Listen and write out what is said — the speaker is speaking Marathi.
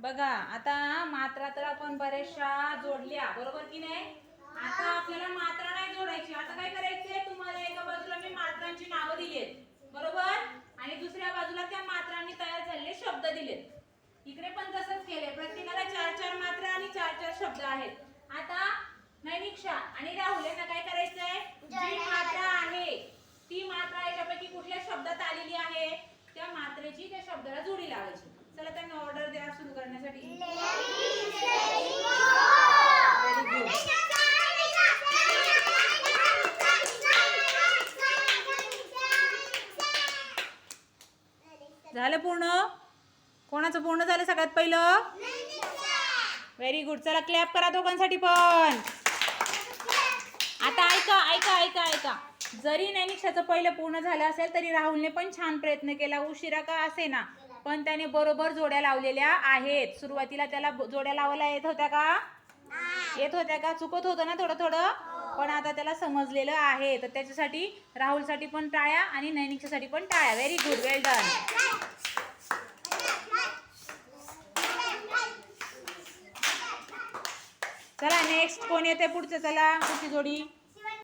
बघा आता मात्रा तर आपण बऱ्याचशा जोडल्या बरोबर की नाही? आता आपल्याला मात्रा नाही जोडायची. आता काय करायचंय? तुम्हाला एका बाजूला मी मात्रांची नावं दिलीत. बरोबर? आणि दुसऱ्या बाजूला त्या मात्रांनी तयार झालेले शब्द दिलेत. इकडे पण तसंच केले प्रत्येकाला चार चार मात्रा आणि चार चार शब्द आहेत. आता नैनिक्षा आणि राहुल यांना काय करायचंय जी मात्रा आहे ती मात्रा याच्यापैकी कुठल्या शब्दात आलेली आहे त्या त्या शब्दाला जोडी लावायची. चला त्यांना ऑर्डर द्या सुरू करण्यासाठी. झालं पूर्ण? कोणाचं पूर्ण झालं सगळ्यात पहिलं? व्हेरी गुड चला क्लॅप करा दोघांसाठी पण. आता ऐका ऐका ऐका ऐका. जरी नैनिक्षाचं पहिलं पूर्ण झालं असेल तरी राहुलने पण छान प्रयत्न केला. उशिरा का असे ना पण त्याने बरोबर जोड्या लावलेल्या आहेत. सुरुवातीला त्याला जोड्या लावायला येत होत्या का? येत होत्या का? चुकत होतं ना थोडं थोडं? पण आता त्याला समजलेलं आहे. तर त्याच्यासाठी राहुलसाठी पण टाळ्या आणि नैनिक्षासाठी पण टाळ्या. व्हेरी गुड वेल डन चला नेक्स्ट कोण येते पुढचं? चला पुढची जोडी.